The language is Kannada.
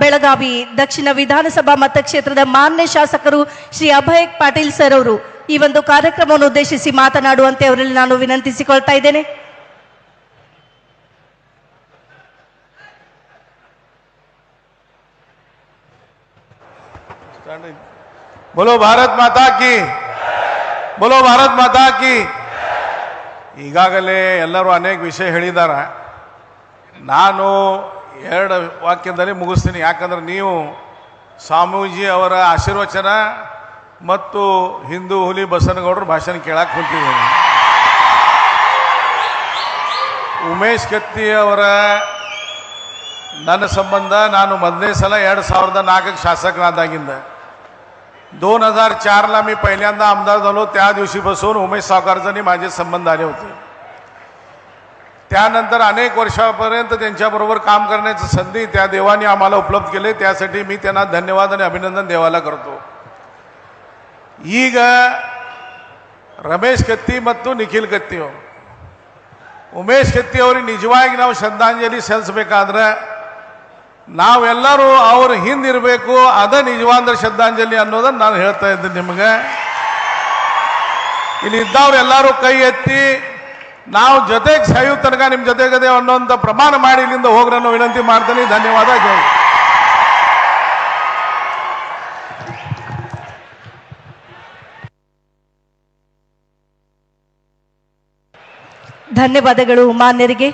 ಬೆಳಗಾವಿ, ದಕ್ಷಿಣ ವಿಧಾನಸಭಾ ಮತಕ್ಷೇತ್ರದ ಮಾನ್ಯ ಶಾಸಕರು ಶ್ರೀ ಅಭಯ್ ಪಾಟೀಲ್ ಸರ್ ಅವರು ಈ ಒಂದು ಕಾರ್ಯಕ್ರಮವನ್ನು ಉದ್ದೇಶಿಸಿ ಮಾತನಾಡುವಂತೆ ಅವರಲ್ಲಿ ನಾನು ವಿನಂತಿಸಿಕೊಳ್ತಾ ಇದ್ದೇನೆ. ಬೋಲೋ ಭಾರತ್ ಮಾತಾ ಕಿ, ಬೋಲೋ ಭಾರತ್ ಮಾತಾ ಕಿ. ಈಗಾಗಲೇ ಎಲ್ಲರೂ ಅನೇಕ ವಿಷಯ ಹೇಳಿದ್ದಾರೆ. ನಾನು ಎರಡು ವಾಕ್ಯದಲ್ಲಿ ಮುಗಿಸ್ತೀನಿ ಯಾಕಂದ್ರೆ ನೀವು ಸ್ವಾಮೀಜಿ ಅವರ ಆಶೀರ್ವಚನ ಮತ್ತು ಹಿಂದೂ ಹುಲಿ ಬಸನಗೌಡರ ಭಾಷಣ ಕೇಳಕ್ಕೆ ಕುಂತಿದ್ದೀನಿ ಉಮೇಶ್ ಕತ್ತಿ ಅವರ ನನ್ನ ಸಂಬಂಧ ನಾನು ಮೊದಲನೇ ಸಲ ಎರಡು ಸಾವಿರದ ನಾಲ್ಕಕ್ಕೆ शासकनादागिंद दोन हजार चारला मी पहिल्यांदा आमदार झालो त्या दिवशीपासून उमेश सावकारचांनी माझे संबंध आले होते त्यानंतर अनेक वर्षापर्यंत त्यांच्याबरोबर काम करण्याची संधी त्या देवाने आम्हाला उपलब्ध केले त्यासाठी मी त्यांना धन्यवाद आणि अभिनंदन देवाला करतो ಈಗ ರಮೇಶ್ ಕತ್ತಿ ಮತ್ತು ನಿಖಿಲ್ ಕತ್ತಿ ಅವರು ಉಮೇಶ್ ಕತ್ತಿ ಅವ್ರಿಗೆ ನಿಜವಾಗಿ ನಾವು ಶ್ರದ್ಧಾಂಜಲಿ ಸಲ್ಲಿಸಬೇಕಾದ್ರೆ ನಾವೆಲ್ಲರೂ ಅವ್ರ ಹಿಂದಿರಬೇಕು ಅದ ನಿಜವಾದ ಶ್ರದ್ಧಾಂಜಲಿ ಅನ್ನೋದನ್ನ ನಾನು ಹೇಳ್ತಾ ಇದ್ದೀನಿ ನಿಮಗೆ ಇಲ್ಲಿ ಇದ್ದವ್ರು ಎಲ್ಲರೂ ಕೈ ಎತ್ತಿ ನಾವು ಜೊತೆಗೆ ಸಾಯೋ ತನಕ ನಿಮ್ಮ ಜೊತೆಗದೆ ಅನ್ನೋಂಥ ಪ್ರಮಾಣ ಮಾಡಿ ಇಲ್ಲಿಂದ ಹೋಗ್ರಿ ವಿನಂತಿ ಮಾಡ್ತೀನಿ. ಧನ್ಯವಾದ ಕೇಳಿ ಧನ್ಯವಾದಗಳು ಮಾನ್ಯರಿಗೆ.